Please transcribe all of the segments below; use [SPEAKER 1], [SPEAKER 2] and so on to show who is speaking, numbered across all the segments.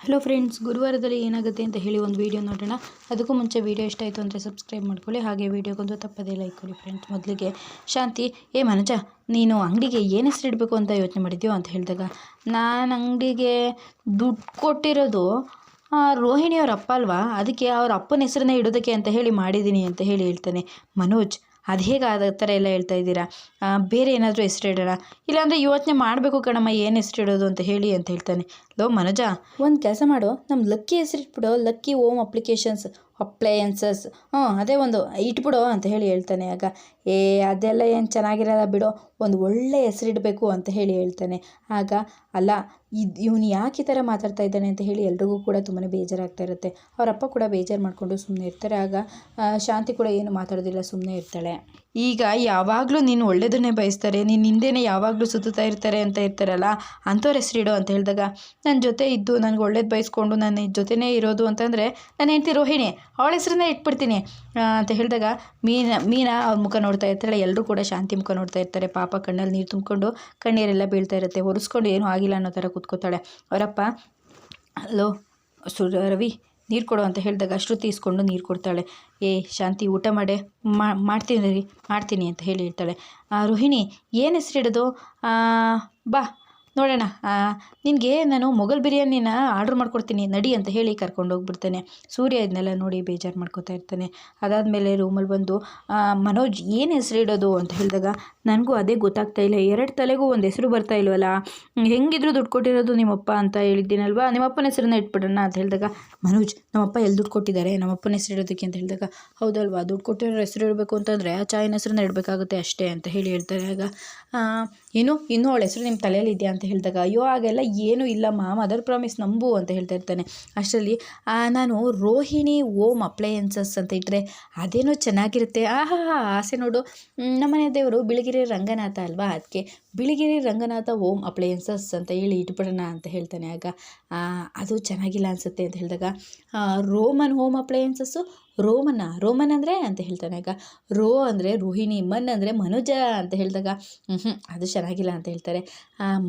[SPEAKER 1] Hello friends ಗುರುವಾರದಲ್ಲಿ ಏನಾಗುತ್ತೆ ಅಂತ ಹೇಳಿ ಒಂದು ವೀಡಿಯೋ ನೋಡೋಣ. ಅದಕ್ಕೂ ಮುಂಚೆ ವೀಡಿಯೋ ಇಷ್ಟ ಆಯಿತು ಅಂದರೆ ಸಬ್ಸ್ಕ್ರೈಬ್ ಮಾಡ್ಕೊಳ್ಳಿ. ಹಾಗೆ ವೀಡಿಯೋಗೊಂದು ತಪ್ಪದೇ ಲೈಕ್ ಕೊಡಿ ಫ್ರೆಂಡ್ಸ್ ಮೊದಲಿಗೆ ಶಾಂತಿ, ಏ ಮನಜ, ನೀನು ಅಂಗಡಿಗೆ ಏನು ಹೆಸರು ಅಂತ ಯೋಚನೆ ಮಾಡಿದ್ಯೋ ಅಂತ ಹೇಳಿದಾಗ, ನಾನು ಅಂಗಡಿಗೆ ದುಡ್ಡು ಕೊಟ್ಟಿರೋದು ರೋಹಿಣಿಯವ್ರ ಅಪ್ಪ ಅಲ್ವಾ? ಅದಕ್ಕೆ ಅವ್ರ ಅಪ್ಪನ ಹೆಸರನ್ನೇ ಇಡೋದಕ್ಕೆ ಅಂತ ಹೇಳಿ ಮಾಡಿದ್ದೀನಿ ಅಂತ ಹೇಳಿ ಹೇಳ್ತಾನೆ. ಮನೋಜ್ ಅದು ಹೇಗೆ ಆ ಥರ ಎಲ್ಲ ಹೇಳ್ತಾ ಇದ್ದೀರಾ? ಬೇರೆ ಏನಾದರೂ ಹೆಸರು ಇಡೋಣ ಇಲ್ಲಾಂದರೆ ಯೋಚನೆ ಮಾಡಬೇಕು ಕಣಮ್ಮ, ಏನು ಹೆಸರು ಇಡೋದು ಅಂತ ಹೇಳಿ ಅಂತ ಹೇಳ್ತಾನೆ. ಲೋ, ಮನೋಜ. ಒಂದು ಕೆಲಸ ಮಾಡು. ನಮ್ಮ ಲಕ್ಕಿ ಹೆಸರಿಟ್ಬಿಡು ಲಕ್ಕಿ ಓಮ್ ಅಪ್ಲಿಕೇಶನ್ಸ್, ಅಪ್ಲಯನ್ಸಸ್, ಹ್ಞೂ, ಅದೇ ಒಂದು ಇಟ್ಬಿಡೋ ಅಂತ ಹೇಳಿ ಹೇಳ್ತಾನೆ ಆಗ. ಏ, ಅದೆಲ್ಲ ಏನು ಚೆನ್ನಾಗಿರಲ್ಲ ಬಿಡು. ಒಂದು ಒಳ್ಳೆ ಹೆಸರಿಡಬೇಕು ಅಂತ ಹೇಳಿ ಹೇಳ್ತಾನೆ. ಆಗ, ಅಲ್ಲ ಇದು ಇವನು ಯಾಕೆ ಈ ಥರ ಮಾತಾಡ್ತಾ ಇದ್ದಾನೆ ಅಂತ ಹೇಳಿ ಎಲ್ರಿಗೂ ಕೂಡ ತುಂಬಾ ಬೇಜಾರಾಗ್ತಾ ಇರುತ್ತೆ. ಅವರಪ್ಪ ಕೂಡ ಬೇಜಾರು ಮಾಡಿಕೊಂಡು ಸುಮ್ಮನೆ ಇರ್ತಾರೆ. ಆಗ ಶಾಂತಿ ಕೂಡ ಏನು ಮಾತಾಡೋದಿಲ್ಲ ಸುಮ್ಮನೆ ಇರ್ತಾಳೆ. ಈಗ ಯಾವಾಗಲೂ ನೀನು ಒಳ್ಳೇದನ್ನೇ ಬಯಸ್ತಾರೆ, ನೀನು ಹಿಂದೆನೇ ಯಾವಾಗಲೂ ಸುತ್ತುತ್ತಾ ಇರ್ತಾರೆ ಅಂತ ಇರ್ತಾರಲ್ಲ, ಅಂಥವ್ರ ಹೆಸರಿಡು ಅಂತ ಹೇಳಿದಾಗ ನನ್ನ ಜೊತೆ ಇದ್ದು, ನನಗೆ ಒಳ್ಳೇದು ಬಯಸ್ಕೊಂಡು ನನ್ನ ಜೊತೆನೇ ಇರೋದು ಅಂತಂದರೆ, ನನ್ನ ಹೆಂಡತಿ ರೋಹಿಣಿ, ಅವಳ ಹೆಸರನ್ನೇ ಇಟ್ಬಿಡ್ತೀನಿ ಅಂತ ಹೇಳಿದಾಗ, ಮೀನ, ಮೀನಾ ಅವ್ರ ಮುಖ ನೋಡ್ತಾ ಇರ್ತಾಳೆ. ಎಲ್ಲರೂ ಕೂಡ ಶಾಂತಿ ಮುಖ ನೋಡ್ತಾ ಇರ್ತಾರೆ. ಪಾಪ ಕಣ್ಣಲ್ಲಿ ನೀರು ತುಂಬಿಕೊಂಡು ಕಣ್ಣೀರೆಲ್ಲ ಬೀಳ್ತಾ ಇರುತ್ತೆ. ಒರೆಸ್ಕೊಂಡು ಏನೂ ಆಗಿಲ್ಲ ಅನ್ನೋ ಥರ ಕೂತ್ಕೋತಾಳೆ. ಅವರಪ್ಪ, ಹಲೋ ಸು ರವಿ, ನೀರು ಕೊಡು ಅಂತ ಹೇಳಿದಾಗ ಶ್ರುತಿ ಇಸ್ಕೊಂಡು ನೀರು ಕೊಡ್ತಾಳೆ. ಏ, ಶಾಂತಿ, ಊಟ ಮಾಡೆ ಮಾಡ್ತೀನಿ ರೀ, ಮಾಡ್ತೀನಿ ಅಂತ ಹೇಳಿ ಹೇಳ್ತಾಳೆ. ರೋಹಿಣಿ, ಏನು ಹೆಸರಿಡೋದು ಬಾ, ನೋಡೋಣ. ನಿನಗೆ ನಾನು ಮೊಘಲ್ ಬಿರಿಯಾನಿನ ಆರ್ಡ್ರ್ ಮಾಡ್ಕೊಡ್ತೀನಿ, ನಡಿ ಅಂತ ಹೇಳಿ ಕರ್ಕೊಂಡು ಹೋಗ್ಬಿಡ್ತಾನೆ. ಸೂರ್ಯ ಇದನ್ನೆಲ್ಲ ನೋಡಿ ಬೇಜಾರು ಮಾಡ್ಕೋತಾ ಇರ್ತಾನೆ. ಅದಾದಮೇಲೆ ರೂಮಲ್ಲಿ ಬಂದು ಮನೋಜ್, ಏನು ಹೆಸರಿಡೋದು ಅಂತ ಹೇಳಿದಾಗ ನನಗೂ ಅದೇ ಗೊತ್ತಾಗ್ತಾ ಇಲ್ಲ. ಎರಡು ತಲೆಗೂ ಒಂದು ಹೆಸರು ಬರ್ತಾ ಇಲ್ವಲ್ಲ? ಹೆಂಗಿದ್ರು ದುಡ್ಡು ಕೊಟ್ಟಿರೋದು ನಿಮ್ಮಪ್ಪ ಅಂತ ಹೇಳಿದ್ದೀನಲ್ವಾ? ನಿಮ್ಮಪ್ಪನ ಹೆಸರನ್ನ ಇಟ್ಬಿಡೋಣ ಅಂತ ಹೇಳಿದಾಗ, ಮನೋಜ್, ನಮ್ಮಪ್ಪ ಎಲ್ಲಿ ದುಡ್ಡು ಕೊಟ್ಟಿದ್ದಾರೆ? ನಮ್ಮಪ್ಪನ ಹೆಸರು ಇಡೋದಕ್ಕೆ ಅಂತ ಹೇಳಿದಾಗ, ಹೌದಲ್ವಾ, ದುಡ್ಡು ಕೊಟ್ಟಿರೋ ಹೆಸರು ಇಡಬೇಕು ಅಂತಂದರೆ ಆ ಚಾಯಿನ ಹೆಸರನ್ನ ಇಡಬೇಕಾಗುತ್ತೆ ಅಷ್ಟೇ ಅಂತ ಹೇಳಿ ಹೇಳ್ತಾರೆ. ಆಗ ಏನು, ಇನ್ನೂ ಅವಳ ಹೆಸರು ನಿಮ್ಮ ತಲೆಯಲ್ಲಿ ಇದೆಯಾ? ಅಂತ ಹೇಳಿದಾಗ, ಅಯ್ಯೋ, ಹಾಗೆಲ್ಲ ಏನೂ ಇಲ್ಲಮ್ಮ ಮದರ್ ಪ್ರಾಮಿಸ್ ನಂಬು ಅಂತ ಹೇಳ್ತಾ ಇರ್ತಾನೆ. ಅಷ್ಟರಲ್ಲಿ ನಾನು ರೋಹಿಣಿ ಓಮ್ ಅಪ್ಲಯನ್ಸಸ್ ಅಂತ ಇಟ್ಟರೆ ಅದೇನೋ ಚೆನ್ನಾಗಿರುತ್ತೆ. ಆಹಾ ಆಸೆ ನೋಡು. ನಮ್ಮನೆ ದೇವರು ಬಿಳಿಗಿರಿ ರಂಗನಾಥ ಅಲ್ವಾ ಅದಕ್ಕೆ ಬಿಳಿಗಿರಿ ರಂಗನಾಥ ಹೋಮ್ ಅಪ್ಲಯನ್ಸಸ್ ಅಂತ ಹೇಳಿ ಇಟ್ಬಿಡೋಣ ಅಂತ ಹೇಳ್ತಾನೆ. ಆಗ ಅದು ಚೆನ್ನಾಗಿಲ್ಲ ಅನಿಸುತ್ತೆ ಅಂತ ಹೇಳಿದಾಗ ರೋಮನ್ ಹೋಮ್ ಅಪ್ಲಯನ್ಸಸ್ಸು ರೋಮನ್ನ, ರೋಮನ್ ಅಂದರೆ ಅಂತ ಹೇಳ್ತಾನೆ. ಆಗ, ರೋ ಅಂದರೆ ರೋಹಿಣಿ, ಮನ್ ಅಂದರೆ ಮನೋಜ ಅಂತ ಹೇಳಿದಾಗ ಹ್ಞೂ ಅದು ಚೆನ್ನಾಗಿಲ್ಲ ಅಂತ ಹೇಳ್ತಾರೆ.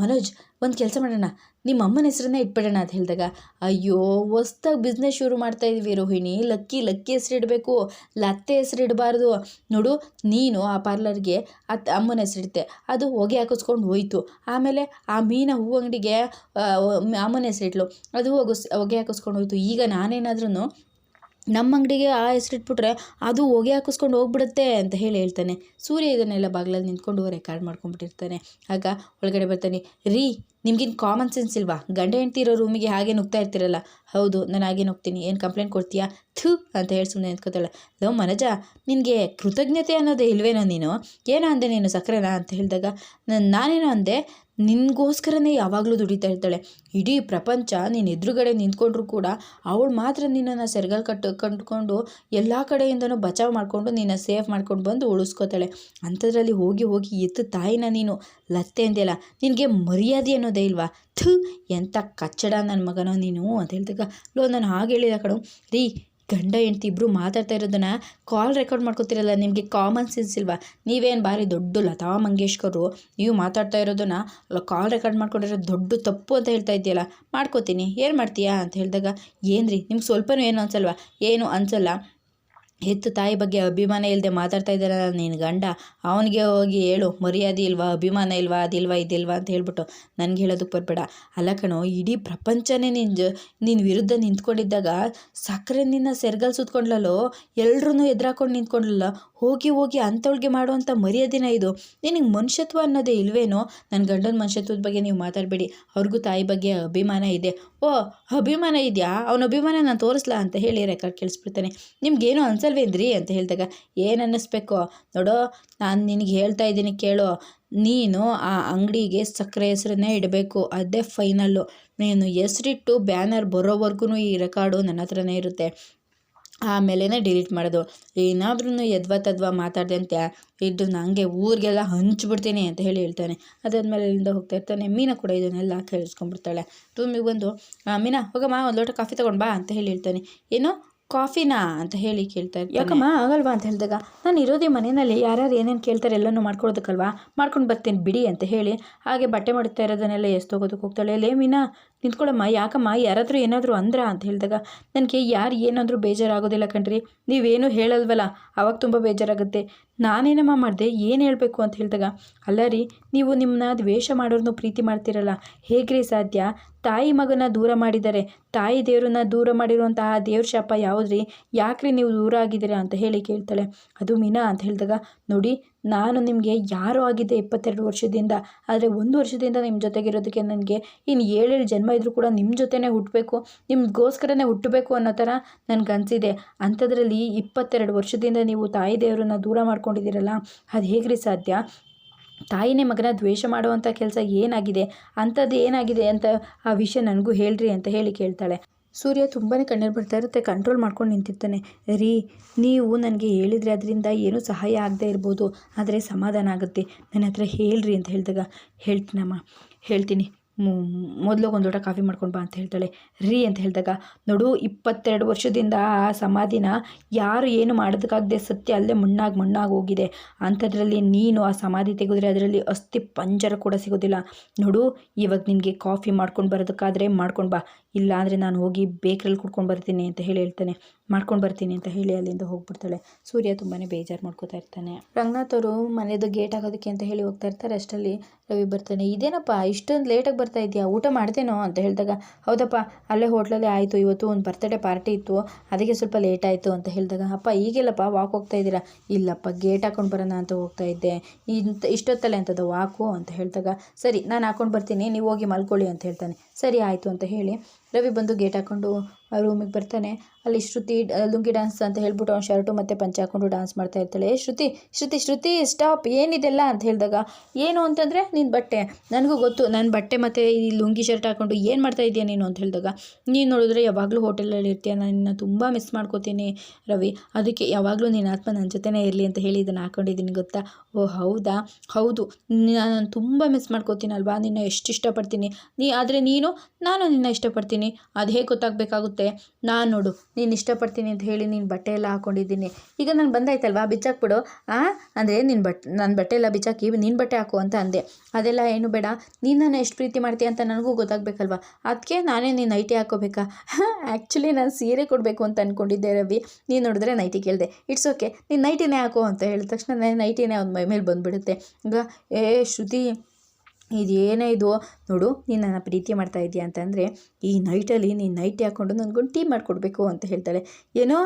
[SPEAKER 1] ಮನೋಜ್, ಒಂದು ಕೆಲಸ ಮಾಡೋಣ, ನಿಮ್ಮ ಅಮ್ಮನ ಹೆಸರನ್ನ ಇಟ್ಬಿಡೋಣ ಅಂತ ಹೇಳಿದಾಗ, ಅಯ್ಯೋ, ಹೊಸ್ದಾಗಿ ಬಿಸ್ನೆಸ್ ಶುರು ಮಾಡ್ತಾ ಇದ್ವಿ ರೋಹಿಣಿ, ಲಕ್ಕಿ ಲಕ್ಕಿ ಹೆಸರು ಇಡಬೇಕು, ಲತ್ತೆ ಹೆಸರು ಇಡಬಾರ್ದು. ನೋಡು, ನೀನು ಆ ಪಾರ್ಲರ್ಗೆ ಅತ್, ಅಮ್ಮನ ಹೆಸರಿಡುತ್ತೆ ಅದು ಹೊಗೆ ಹಾಕಿಸ್ಕೊಂಡು ಹೋಯಿತು. ಆಮೇಲೆ ಆ ಮೀನ ಹೂ ಅಂಗಡಿಗೆ ಅಮ್ಮನ ಹೆಸರಿಟ್ಲು ಅದು ಹೊಗಸ್ ಹೊಗೆ ಹಾಕಿಸ್ಕೊಂಡು ಹೋಯಿತು. ಈಗ ನಾನೇನಾದ್ರೂ ನಮ್ಮ ಅಂಗಡಿಗೆ ಆ ಹೆಸರಿಟ್ಬಿಟ್ರೆ ಅದು ಹೊಗೆ ಹಾಕಿಸ್ಕೊಂಡು ಹೋಗ್ಬಿಡುತ್ತೆ ಅಂತ ಹೇಳಿ ಹೇಳ್ತಾನೆ. ಸೂರ್ಯ ಇದನ್ನೆಲ್ಲ ಬಾಗಿಲಲ್ಲಿ ನಿಂತ್ಕೊಂಡು ರೆಕಾರ್ಡ್ ಮಾಡ್ಕೊಂಡ್ಬಿಟ್ಟಿರ್ತಾನೆ. ಆಗ ಒಳಗಡೆ ಬರ್ತಾನೆ, ರೀ, ನಿಮ್ಗಿನ್ ಕಾಮನ್ ಸೆನ್ಸ್ ಇಲ್ವಾ? ಗಂಡ ಹೆಂಡ್ತಿ ಇರೋ ರೂಮಿಗೆ ಹಾಗೆ ನುಗ್ತಾ ಇರ್ತಿರಲ್ಲ. ಹೌದು, ನಾನು ಹಾಗೆ ನುಗ್ತೀನಿ. ಏನು ಕಂಪ್ಲೇಂಟ್ ಕೊಡ್ತೀಯಾ? ಥೂ ಅಂತ ಹೇಳಿ ಸುಮ್ಮನೆ ನಿಂತ್ಕೋತಾಳೆ. ಲವ್ ಮನಜ, ನಿನಗೆ ಕೃತಜ್ಞತೆ ಅನ್ನೋದೇ ಇಲ್ವೇನೋ ನೀನು? ಏನೋ ಅಂದೆ ನೀನು ಸಕ್ಕರೆನಾ? ಅಂತ ಹೇಳಿದಾಗ, ನಾನು ನಾನೇನೋ ಅಂದೆ ನಿನಗೋಸ್ಕರನೇ ಯಾವಾಗಲೂ ದುಡಿತಾ ಇರ್ತಾಳೆ. ಇಡೀ ಪ್ರಪಂಚ ನೀನು ಎದುರುಗಡೆ ನಿಂತ್ಕೊಂಡ್ರು ಕೂಡ ಅವಳು ಮಾತ್ರ ನಿನ್ನನ್ನು ಸೆರಗಲ್ ಕಟ್ಟ ಕಂಡುಕೊಂಡು ಎಲ್ಲ ಕಡೆಯಿಂದನೂ ಬಚಾವ್ ಮಾಡಿಕೊಂಡು ನಿನ್ನ ಸೇಫ್ ಮಾಡ್ಕೊಂಡು ಬಂದು ಉಳಿಸ್ಕೋತಾಳೆ. ಅಂಥದ್ರಲ್ಲಿ ಹೋಗಿ ಹೋಗಿ ಎತ್ತು ತಾಯಿನ ನೀನು. ಲತ್ತೆ ಅಂದ್ಯಲ್ಲ, ನಿನಗೆ ಮರ್ಯಾದೆ ಅನ್ನೋದೇ ಇಲ್ವಾ? ಥು, ಎಂಥ ಕಚ್ಚಡ ನನ್ನ ಮಗನೋ ನೀನು ಅಂತ ಹೇಳ್ದಾಗ, ಲೋ, ನಾನು ಹಾಗೆ ಹೇಳಿದ ಕಡು ರೀ ಗಂಡ ಹೆಂಡ್ತಿ ಇಬ್ಬರು ಮಾತಾಡ್ತಾ ಇರೋದನ್ನ ಕಾಲ್ ರೆಕಾರ್ಡ್ ಮಾಡ್ಕೊತಿರಲ್ಲ, ನಿಮಗೆ ಕಾಮನ್ ಸೆನ್ಸ್ ಇಲ್ವಾ? ನೀವೇನು ಭಾರಿ ದೊಡ್ಡ ಲತಾ ಮಂಗೇಶ್ಕರು ನೀವು ಮಾತಾಡ್ತಾ ಇರೋದನ್ನ ಕಾಲ್ ರೆಕಾರ್ಡ್ ಮಾಡ್ಕೊಂಡಿರೋ ದೊಡ್ಡ ತಪ್ಪು ಅಂತ ಹೇಳ್ತಾ ಇದೆಯಲ್ಲ ಮಾಡ್ಕೋತೀನಿ. ಏನು ಮಾಡ್ತೀಯಾ? ಅಂತ ಹೇಳಿದಾಗ ಏನು ರೀ ನಿಮ್ಗೆ ಸ್ವಲ್ಪನೂ ಏನು ಅನ್ಸಲ್ವಾ? ಏನು ಅನ್ಸಲ್ಲ. ಹೆತ್ತು ತಾಯಿ ಬಗ್ಗೆ ಅಭಿಮಾನ ಇಲ್ಲದೆ ಮಾತಾಡ್ತಾ ಇದ್ದಾರಲ್ಲ ನಿನ್ನ ಗಂಡ? ಅವನಿಗೆ ಹೋಗಿ ಹೇಳು, ಮರ್ಯಾದೆ ಇಲ್ವಾ, ಅಭಿಮಾನ ಇಲ್ವಾ, ಅದಿಲ್ವಾ, ಇದಿಲ್ವಾ ಅಂತ ಹೇಳ್ಬಿಟ್ಟು ನನಗೆ ಹೇಳೋದಕ್ಕೆ ಬರಬೇಡ. ಅಲ್ಲ ಕಣೋ, ಇಡೀ ಪ್ರಪಂಚನೇ ನಿನ್ನ ನಿನ್ನ ವಿರುದ್ಧ ನಿಂತ್ಕೊಂಡಿದ್ದಾಗ ಸಕ್ಕರೆ ನಿನ್ನ ಸೆರ್ಗಲ್ ಸುತ್ಕೊಂಡ್ಲಲ್ಲೋ? ಎಲ್ರೂ ಎದುರಾಕೊಂಡು ನಿಂತ್ಕೊಂಡ್ಲಲ್ಲ? ಹೋಗಿ ಹೋಗಿ ಅಂಥವ್ಳಿಗೆ ಮಾಡುವಂಥ ಮರ್ಯಾದೆನ ಇದು? ನಿನಗೆ ಮನುಷ್ಯತ್ವ ಅನ್ನೋದೇ ಇಲ್ವೇನೋ? ನನ್ನ ಗಂಡನ ಮನುಷ್ಯತ್ವದ ಬಗ್ಗೆ ನೀವು ಮಾತಾಡಬೇಡಿ. ಅವ್ರಿಗೂ ತಾಯಿ ಬಗ್ಗೆ ಅಭಿಮಾನ ಇದೆ. ಓ, ಅಭಿಮಾನ ಇದೆಯಾ? ಅವನ ಅಭಿಮಾನ ನಾನು ತೋರಿಸ್ಲಾ ಅಂತ ಹೇಳಿ ರೆಕಾರ್ಡ್ ಕೇಳಿಸ್ಬಿಡ್ತಾನೆ. ನಿಮ್ಗೇನು ಅನ್ಸಲ್ವೇನ್ರಿ ಅಂತ ಹೇಳಿದಾಗ ಏನು ಅನ್ನಿಸ್ಬೇಕು? ನೋಡೋ ನಾನು ನಿನಗೆ ಹೇಳ್ತಾ ಇದ್ದೀನಿ ಕೇಳು. ನೀನು ಆ ಅಂಗಡಿಗೆ ಸಕ್ಕರೆ ಹೆಸರನ್ನೇ ಇಡಬೇಕು. ಅದೇ ಫೈನಲ್ಲು ನೀನು ಹೆಸರಿಟ್ಟು ಬ್ಯಾನರ್ ಬರೋವರೆಗೂ ಈ ರೆಕಾರ್ಡು ನನ್ನ ಹತ್ರನೇ ಇರುತ್ತೆ. ಆಮೇಲೆ ಡಿಲೀಟ್ ಮಾಡೋದು. ಏನಾದ್ರೂ ಯದ್ವಾ ತದ್ವಾ ಮಾತಾಡಿದೆ ಅಂತ ಇದ್ದು ನನಗೆ ಊರಿಗೆಲ್ಲ ಹಂಚ್ಬಿಡ್ತೀನಿ ಅಂತ ಹೇಳಿ ಹೇಳ್ತಾನೆ. ಅದಾದ್ಮೇಲೆ ಇಲ್ಲಿಂದ ಹೋಗ್ತಾ ಇರ್ತಾನೆ. ಮೀನಾ ಕೂಡ ಇದನ್ನೆಲ್ಲ ಕೇಳಿಸ್ಕೊಂಡ್ಬಿಡ್ತಾಳೆ. ರೂಮಿಗೆ ಬಂದು "ಆ, ಮೀನಾ ಹೋಗಮ್ಮ ಒಂದು ಲೋಟ ಕಾಫಿ ತೊಗೊಂಡು ಬಾ ಅಂತ ಹೇಳಿ ಹೇಳ್ತಾನೆ. ಏನು? ಕಾಫಿನಾ ಅಂತ ಹೇಳಿ ಕೇಳ್ತಾ ಇರ್ತಾನೆ. ಯಾಕಮ್ಮ, ಆಗಲ್ವಾ ಅಂತ ಹೇಳಿದಾಗ? ನಾನು ಇರೋದೇ ಮನೆಯಲ್ಲಿ ಯಾರ್ಯಾರು ಏನೇನು ಕೇಳ್ತಾರೆ ಎಲ್ಲನೂ ಮಾಡ್ಕೊಳೋದಕ್ಕಲ್ವಾ? ಮಾಡ್ಕೊಂಡು ಬರ್ತೀನಿ ಬಿಡಿ ಅಂತ ಹೇಳಿ ಹಾಗೆ ಬಟ್ಟೆ ಮಾಡುತ್ತಾ ಇರೋದನ್ನೆಲ್ಲ ಎಸ್ತೋಗೋದಕ್ಕೆ ಹೋಗ್ತಾಳೆ. ಲೇ ಮೀನಾ ನಿಂತ್ಕೊಳ್ಳಮ್ಮ ಯಾಕಮ್ಮ, ಯಾರಾದರೂ ಏನಾದರೂ ಅಂದ್ರ ಅಂತ ಹೇಳಿದಾಗ, ನನಗೆ ಯಾರು ಏನಾದರೂ ಬೇಜಾರಾಗೋದಿಲ್ಲ ಕಣ್ರಿ. ನೀವೇನು ಹೇಳಲ್ವಲ್ಲ, ಅವಾಗ ತುಂಬ ಬೇಜಾರಾಗುತ್ತೆ. ನಾನೇನಮ್ಮ ಮಾಡಿದೆ? ಏನು ಹೇಳಬೇಕು ಅಂತ ಹೇಳಿದಾಗ, ಅಲ್ಲ ರೀ, ನೀವು ನಿಮ್ಮನ್ನ ದ್ವೇಷ ಮಾಡೋರನ್ನು ಪ್ರೀತಿ ಮಾಡ್ತಿರಲ್ಲ, ಹೇಗ್ರಿ ಸಾಧ್ಯ? ತಾಯಿ ಮಗನ ದೂರ ಮಾಡಿದ್ದಾರೆ ತಾಯಿ ದೇವ್ರನ್ನ ದೂರ ಮಾಡಿರುವಂತಹ ದೇವ್ರ ಶಾಪ ಯಾವುದ್ರಿ? ಯಾಕ್ರಿ ನೀವು ದೂರ ಆಗಿದ್ದೀರಾ? ಅಂತ ಹೇಳಿ ಕೇಳ್ತಾಳೆ. ಅದು ಮೀನಾ, ಅಂತ ಹೇಳಿದಾಗ, ನೋಡಿ ನಾನು ನಿಮಗೆ ಯಾರು ಆಗಿದ್ದೆ ಇಪ್ಪತ್ತೆರಡು ವರ್ಷದಿಂದ, ಆದರೆ ಒಂದು ವರ್ಷದಿಂದ ನಿಮ್ಮ ಜೊತೆಗಿರೋದಕ್ಕೆ ನನಗೆ ಇನ್ನು ಏಳೇಳು ಜನ್ಮ ಇದ್ದರೂ ಕೂಡ ನಿಮ್ಮ ಜೊತೆನೇ ಹುಟ್ಟಬೇಕು ನಿಮ್ಗೋಸ್ಕರನೇ ಹುಟ್ಟಬೇಕು ಅನ್ನೋ ಥರ ನನಗೆ ಅನಿಸಿದೆ ಅಂಥದ್ರಲ್ಲಿ ಇಪ್ಪತ್ತೆರಡು ವರ್ಷದಿಂದ ನೀವು ತಾಯಿ ದೇವರನ್ನ ದೂರ ಮಾಡ್ಕೊಂಡಿದ್ದೀರಲ್ಲ, ಅದು ಹೇಗ್ರಿ ಸಾಧ್ಯ? ತಾಯಿನೇ ಮಗನ ದ್ವೇಷ ಮಾಡುವಂಥ ಕೆಲಸ ಏನಾಗಿದೆ, ಅಂಥದ್ದು ಏನಾಗಿದೆ ಅಂತ ಆ ವಿಷಯ ನನಗೂ ಹೇಳ್ರಿ ಅಂತ ಹೇಳಿ ಕೇಳ್ತಾಳೆ. ಸೂರ್ಯ ತುಂಬಾ ಕಣ್ಣೀರು ಬರ್ತಾ ಇರುತ್ತೆ ಕಂಟ್ರೋಲ್ ಮಾಡ್ಕೊಂಡು ನಿಂತಿರ್ತಾನೆ. ರೀ, ನೀವು ನನಗೆ ಹೇಳಿದರೆ ಅದರಿಂದ ಏನೂ ಸಹಾಯ ಆಗದೆ ಇರ್ಬೋದು, ಆದರೆ ಸಮಾಧಾನ ಆಗುತ್ತೆ. ನನ್ನ ಹತ್ರ ಹೇಳ್ರಿ ಅಂತ ಹೇಳಿದಾಗ, ಹೇಳ್ತೀನಮ್ಮ, ಹೇಳ್ತೀನಿ. ಮೊದಲು ಒಂದು ಲೋಟ ಕಾಫಿ ಮಾಡ್ಕೊಂಡು ಬಾ ಅಂತ ಹೇಳ್ತಾಳೆ. ರೀ ಅಂತ ಹೇಳಿದಾಗ, ನೋಡು, ಇಪ್ಪತ್ತೆರಡು ವರ್ಷದಿಂದ ಆ ಸಮಾಧಿನ ಯಾರು ಏನು ಮಾಡೋದಕ್ಕಾಗದೆ ಸತ್ಯ ಅಲ್ಲೇ ಮಣ್ಣಾಗಿ ಮಣ್ಣಾಗಿ ಹೋಗಿದೆ. ಅಂಥದ್ರಲ್ಲಿ ನೀನು ಆ ಸಮಾಧಿ ತೆಗೆದ್ರೆ ಅದರಲ್ಲಿ ಅಸ್ಥಿ ಪಂಜರ ಕೂಡ ಸಿಗೋದಿಲ್ಲ. ನೋಡು, ಇವಾಗ ನಿನಗೆ ಕಾಫಿ ಮಾಡ್ಕೊಂಡು ಬರೋದಕ್ಕಾದರೆ ಮಾಡ್ಕೊಂಡು ಬಾ. ಇಲ್ಲ ಅಂದರೆ ನಾನು ಹೋಗಿ ಬೇಕ್ರಲ್ಲಿ ಕುಡ್ಕೊಂಡು ಬರ್ತೀನಿ ಅಂತ ಹೇಳಿ ಹೇಳ್ತಾನೆ. ಮಾಡ್ಕೊಂಡು ಬರ್ತೀನಿ ಅಂತ ಹೇಳಿ ಅಲ್ಲಿಂದ ಹೋಗ್ಬಿಡ್ತಾಳೆ. ಸೂರ್ಯ ತುಂಬಾ ಬೇಜಾರು ಮಾಡ್ಕೋತಾ ಇರ್ತಾನೆ. ರಂಗನಾಥ್ ಅವರು ಮನೆಯದು ಗೇಟ್ ಆಗೋದಕ್ಕೆ ಅಂತ ಹೇಳಿ ಹೋಗ್ತಾ ಇರ್ತಾರೆ. ಅಷ್ಟರಲ್ಲಿ ರವಿ ಬರ್ತಾನೆ. ಇದೇನಪ್ಪ, ಇಷ್ಟೊಂದು ಲೇಟಾಗಿ ಬರ್ತಾ ಇದೆಯಾ? ಊಟ ಮಾಡ್ತೇನೋ ಅಂತ ಹೇಳಿದಾಗ, ಹೌದಪ್ಪ, ಅಲ್ಲೇ ಹೋಟ್ಲಲ್ಲೇ ಆಯಿತು. ಇವತ್ತು ಒಂದು ಬರ್ತಡೇ ಪಾರ್ಟಿ ಇತ್ತು. ಅದಕ್ಕೆ ಸ್ವಲ್ಪ ಲೇಟ್ ಆಯಿತು ಅಂತ ಹೇಳಿದಾಗ, ಅಪ್ಪ, ಈಗೆಲ್ಲಪ್ಪ ವಾಕ್ ಹೋಗ್ತಾ ಇದ್ದೀರಾ? ಇಲ್ಲಪ್ಪ ಗೇಟ್ ಹಾಕೊಂಡು ಬರೋಣ ಅಂತ ಹೋಗ್ತಾ ಇದ್ದೆ. ಇಂಥ ಇಷ್ಟೊತ್ತಲ್ಲೇ ಅಂತದ ವಾಕು ಅಂತ ಹೇಳಿದಾಗ, ಸರಿ, ನಾನು ಹಾಕೊಂಡು ಬರ್ತೀನಿ. ನೀವು ಹೋಗಿ ಮಲ್ಕೊಳ್ಳಿ ಅಂತ ಹೇಳ್ತಾನೆ. ಸರಿ, ಆಯಿತು ಅಂತ ಹೇಳಿ ರವಿ ಬಂದು ಗೇಟ್ ಹಾಕ್ಕೊಂಡು ರೂಮಿಗೆ ಬರ್ತಾನೆ. ಅಲ್ಲಿ ಶ್ರುತಿ ಲುಂಗಿ ಡ್ಯಾನ್ಸ್ ಅಂತ ಹೇಳ್ಬಿಟ್ಟು ಅವ್ನು ಶರ್ಟು ಮತ್ತು ಪಂಚೆ ಹಾಕೊಂಡು ಡ್ಯಾನ್ಸ್ ಮಾಡ್ತಾ ಇರ್ತಾಳೆ. ಏ, ಶ್ರುತಿ ಶ್ರುತಿ ಶ್ರುತಿ ಸ್ಟಾಪ್ ಏನಿದೆಲ್ಲ? ಅಂತ ಹೇಳಿದಾಗ, ಏನು ಅಂತಂದರೆ ನಿನ್ನ ಬಟ್ಟೆ, ನನಗೂ ಗೊತ್ತು ನನ್ನ ಬಟ್ಟೆ ಮತ್ತು ಈ ಲುಂಗಿ ಶರ್ಟ್ ಹಾಕ್ಕೊಂಡು ಏನು ಮಾಡ್ತಾ ಇದೆಯಾ ನೀನು? ಅಂತ ಹೇಳಿದಾಗ, ನೀನು ನೋಡಿದ್ರೆ ಯಾವಾಗಲೂ ಹೋಟೆಲಲ್ಲಿ ಇರ್ತೀಯ, ನಾನು ನಿನ್ನ ತುಂಬ ಮಿಸ್ ಮಾಡ್ಕೋತೀನಿ, ರವಿ. ಅದಕ್ಕೆ ಯಾವಾಗಲೂ ನಿನ್ನ ಆತ್ಮ ನನ್ನ ಜೊತೆನೇ ಇರಲಿ ಅಂತ ಹೇಳಿ ಇದನ್ನು ಹಾಕೊಂಡಿದ್ದೀನಿ, ಗೊತ್ತಾ? ಓ, ಹೌದಾ? ಹೌದು. ನಾನು ತುಂಬ ಮಿಸ್ ಮಾಡ್ಕೋತೀನಲ್ವಾ? ನಿನ್ನ ಎಷ್ಟು ಇಷ್ಟಪಡ್ತೀನಿ. ನೀ, ಆದರೆ ನೀನು, ನಾನು ನಿನ್ನ ಇಷ್ಟಪಡ್ತೀನಿ. ಅದು ಹೇಗೆ ಗೊತ್ತಾಗಬೇಕಾಗುತ್ತೆ? ನಾನು ನೋಡು, ನೀನು ಇಷ್ಟಪಡ್ತೀನಿ ಅಂತ ಹೇಳಿ ನೀನು ಬಟ್ಟೆ ಎಲ್ಲ ಹಾಕೊಂಡಿದ್ದೀನಿ. ಈಗ ನಾನು ಬಂದಾಯ್ತಲ್ವಾ? ಬಿಚ್ಚಾಕ್ಬಿಡು. ಆ? ಅಂದರೆ ನಿನ್ನ ಬಟ್ ನನ್ನ ಬಟ್ಟೆ ಎಲ್ಲ ಬಿಚ್ಚಾಕಿ ನೀನು ಬಟ್ಟೆ ಹಾಕು ಅಂತ ಅಂದೆ. ಅದೆಲ್ಲ ಏನು ಬೇಡ. ನೀನು ನಾನು ಎಷ್ಟು ಪ್ರೀತಿ ಮಾಡ್ತೀಯ ಅಂತ ನನಗೂ ಗೊತ್ತಾಗಬೇಕಲ್ವಾ? ಅದಕ್ಕೆ ನಾನೇ ನೀನು ನೈಟಿ ಹಾಕೋಬೇಕಾ? ಆ್ಯಕ್ಚುಲಿ ನಾನು ಸೀರೆ ಕೊಡಬೇಕು ಅಂತ ಅಂದ್ಕೊಂಡಿದ್ದೆ ರವಿ. ನೀನು ನೋಡಿದ್ರೆ ನೈಟಿ ಕೇಳಿದೆ. ಇಟ್ಸ್ ಓಕೆ, ನೀನು ನೈಟಿನೇ ಹಾಕೋ ಅಂತ ಹೇಳಿದ ತಕ್ಷಣ ನೈಟಿನೇ ಅವ್ನ ಮೈ ಮೇಲೆ ಬಂದುಬಿಡುತ್ತೆ. ಈಗ ಏ, ಶ್ರುತಿ ಇದೇನೇ ಇದು? ನೋಡು, ನೀನು ನನ್ನ ಪ್ರೀತಿ ಮಾಡ್ತಾ ಇದೀಯ ಅಂತಂದರೆ, ಈ ನೈಟಲ್ಲಿ ನೀನು ನೈಟಿ ಹಾಕ್ಕೊಂಡು ನನಗೊಂದು ಟೀ ಮಾಡಿಕೊಡ್ಬೇಕು ಅಂತ ಹೇಳ್ತಾಳೆ. ಏನೋ,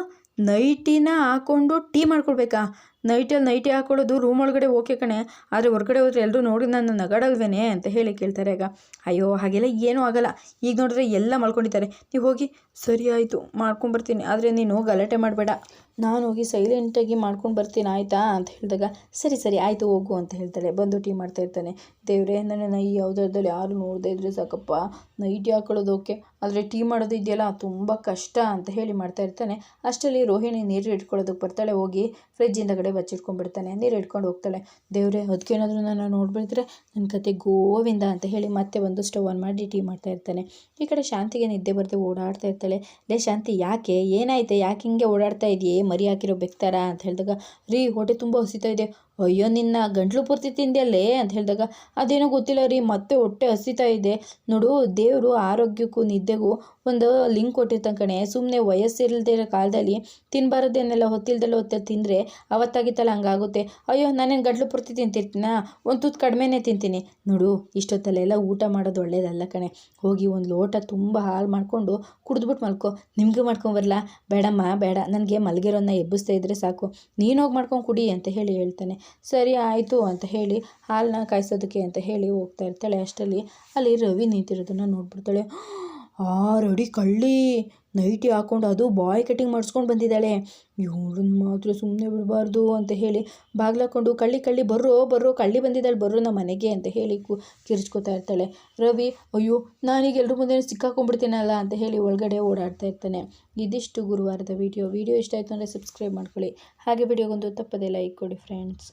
[SPEAKER 1] ನೈಟಿನ ಹಾಕ್ಕೊಂಡು ಟೀ ಮಾಡ್ಕೊಡ್ಬೇಕಾ? ನೈಟಲ್ಲಿ ನೈಟಿ ಹಾಕ್ಕೊಳ್ಳೋದು ರೂಮ್ ಒಳಗಡೆ ಓಕೆ ಕಣೆ. ಆದರೆ ಹೊರಗಡೆ ಹೋದರೆ ಎಲ್ಲರೂ ನೋಡಿ ನನ್ನ ನಗಾಡಲ್ವೇನೆ ಅಂತ ಹೇಳಿ ಕೇಳ್ತಾರೆ ಆಗ. ಅಯ್ಯೋ, ಹಾಗೆಲ್ಲ ಏನೂ ಆಗಲ್ಲ. ಈಗ ನೋಡಿದ್ರೆ ಎಲ್ಲ ಮಲ್ಕೊಂಡಿದ್ದಾರೆ. ನೀವು ಹೋಗಿ, ಸರಿ ಆಯಿತು ಮಾಡ್ಕೊಂಬರ್ತೀನಿ ಆದರೆ ನೀನು ಗಲಾಟೆ ಮಾಡಬೇಡ. ನಾನು ಹೋಗಿ ಸೈಲೆಂಟಾಗಿ ಮಾಡ್ಕೊಂಡು ಬರ್ತೀನಿ, ಆಯಿತಾ? ಅಂತ ಹೇಳಿದಾಗ, ಸರಿ ಸರಿ, ಆಯಿತು, ಹೋಗು ಅಂತ ಹೇಳ್ತಾಳೆ. ಬಂದು ಟೀ ಮಾಡ್ತಾ ಇರ್ತಾನೆ. ದೇವರೇ, ನನ್ನ ಈ ಯಾವುದ್ರದಲ್ಲಿ ಯಾರು ನೋಡದೇ ಇದ್ರೆ ಸಾಕಪ್ಪ. ನೈಟಿ ಹಾಕೊಳ್ಳೋದು ಓಕೆ. ಆದರೆ ಟೀ ಮಾಡೋದು ಇದೆಯಲ್ಲ, ತುಂಬ ಕಷ್ಟ ಅಂತ ಹೇಳಿ ಮಾಡ್ತಾ ಇರ್ತಾನೆ. ಅಷ್ಟರಲ್ಲಿ ರೋಹಿಣಿ ನೀರು ಇಟ್ಕೊಳ್ಳೋದಕ್ಕೆ ಬರ್ತಾಳೆ. ಹೋಗಿ ಫ್ರಿಜ್ಜಿಂದ ಕಡೆ ಬಚ್ಚಿಟ್ಕೊಂಡ್ಬಿಡ್ತಾನೆ ನೀರು ಇಟ್ಕೊಂಡು ಹೋಗ್ತಾಳೆ. ದೇವರೇ ಅದಕ್ಕೇನಾದರೂ ನಾನು ನೋಡ್ಬಿಡಿದ್ರೆ ನನ್ನ ಕತೆ ಗೋವಿಂದ ಅಂತ ಹೇಳಿ ಮತ್ತೆ ಒಂದು ಸ್ಟವ್ ಆನ್ ಮಾಡಿ ಟೀ ಮಾಡ್ತಾ ಇರ್ತಾನೆ. ಈ ಕಡೆ ಶಾಂತಿಗೆ ನಿದ್ದೆ ಬರದೆ ಓಡಾಡ್ತಾ ಇರ್ತಾಳೆ. ಲೇ ಶಾಂತಿ, ಯಾಕೆ? ಏನಾಯ್ತೆ? ಯಾಕೆ ಹಿಂಗೆ ಓಡಾಡ್ತಾ ಇದೆಯೇ? ಮರಿ ಹಾಕಿರೋ ಬೆಕ್ತಾರ ಅಂತ ಹೇಳಿದಾಗ ರೀ ಹೊಟ್ಟೆ ತುಂಬ ಹಸಿತಾ ಇದೆ ಅಯ್ಯೋ, ನಿನ್ನ ಗಂಟ್ಲು ಪೂರ್ತಿ ತಿಂದ್ಯಲ್ಲೇ ಅಂತ ಹೇಳಿದಾಗ, ಅದೇನೋ ಗೊತ್ತಿಲ್ಲ ರೀ, ಮತ್ತೆ ಹೊಟ್ಟೆ ಹಸಿತಾ ಇದೆ. ನೋಡು, ದೇವರು ಆರೋಗ್ಯಕ್ಕೂ ನಿದ್ದೆಗೂ ಒಂದು ಲಿಂಕ್ ಕೊಟ್ಟಿರ್ತಾನೆ ಕಣೆ. ಸುಮ್ಮನೆ ವಯಸ್ಸಿಲ್ಲದೆ ಇರೋ ಕಾಲದಲ್ಲಿ ತಿನ್ನಬಾರದೇನೆಲ್ಲ ಹೊತ್ತಿಲ್ದೆಲ್ಲ ಹೊತ್ತೆ ತಿಂದರೆ ಅವತ್ತಾಗಿತ್ತಲ್ಲ ಹಂಗಾಗುತ್ತೆ. ಅಯ್ಯೋ, ನಾನೇನು ಗಂಟ್ಲು ಪೂರ್ತಿ ತಿಂತಿರ್ತೀನ? ಒಂದು ತುತ್ತು ಕಡಿಮೆನೇ ತಿಂತೀನಿ. ನೋಡು, ಇಷ್ಟೊತ್ತಲ್ಲೆಲ್ಲ ಊಟ ಮಾಡೋದು ಒಳ್ಳೇದಲ್ಲ ಕಣೆ. ಹೋಗಿ ಒಂದು ಲೋಟ ತುಂಬ ಹಾಲು ಮಾಡಿಕೊಂಡು ಕುಡಿದ್ಬಿಟ್ಟು ಮಲ್ಕೊ. ನಿಮಗೂ ಮಾಡ್ಕೊಂಬರಲ್ಲ ಬೇಡಮ್ಮ, ಬೇಡ. ನನಗೆ ಮಲಗಿರೋನ್ನ ಎಬ್ಬಿಸ್ತಾ ಇದ್ದರೆ ಸಾಕು. ನೀನು ಹೋಗಿ ಮಾಡ್ಕೊಂಡು ಕುಡಿ ಅಂತ ಹೇಳಿ ಹೇಳ್ತಾನೆ. ಸರಿ ಆಯಿತು ಅಂತ ಹೇಳಿ ಹಾಲನ್ನ ಕಾಯಿಸೋದಕ್ಕೆ ಅಂತ ಹೇಳಿ ಹೋಗ್ತಾ ಇರ್ತಾಳೆ ಅಷ್ಟರಲ್ಲಿ ಅಲ್ಲಿ ರವಿ ನಿಂತಿರೋದನ್ನು ನೋಡ್ಬಿಡ್ತಾಳೆ. ಆ, ರಡಿ ಕಳ್ಳಿ. ನೈಟಿ ಹಾಕ್ಕೊಂಡು ಅದು ಬಾಯ್ ಕಟಿಂಗ್ ಮಾಡಿಸ್ಕೊಂಡು ಬಂದಿದ್ದಾಳೆ. ಇವ್ರನ್ನ ಮಾತ್ರ ಸುಮ್ಮನೆ ಬಿಡಬಾರ್ದು ಅಂತ ಹೇಳಿ ಬಾಗ್ಲಾಕೊಂಡು, ಕಳ್ಳಿ ಕಳ್ಳಿ, ಬರ್ರೋ ಬರ್ರೋ, ಕಳ್ಳಿ ಬಂದಿದ್ದಾಳೆ, ಬರ್ರೋ ನಮ್ಮ ಮನೆಗೆ ಅಂತ ಹೇಳಿ ಕು, ಕಿರ್ಚ್ಕೊತಾ ಇರ್ತಾಳೆ. ರವಿ, ಅಯ್ಯೋ, ನಾನೀಗ ಎಲ್ಲರ ಮುಂದೆ ಸಿಕ್ಕಾಕೊಂಡ್ಬಿಡ್ತೀನಲ್ಲ ಅಂತ ಹೇಳಿ ಒಳಗಡೆ ಓಡಾಡ್ತಾ ಇರ್ತಾನೆ. ಇದಿಷ್ಟು ಗುರುವಾರದ ವೀಡಿಯೋ. ವೀಡಿಯೋ ಇಷ್ಟ ಆಯಿತು ಅಂದರೆ ಸಬ್ಸ್ಕ್ರೈಬ್ ಮಾಡ್ಕೊಳ್ಳಿ. ಹಾಗೆ ವಿಡಿಯೋಗೊಂದು ತಪ್ಪದೆ ಲೈಕ್ ಕೊಡಿ ಫ್ರೆಂಡ್ಸ್.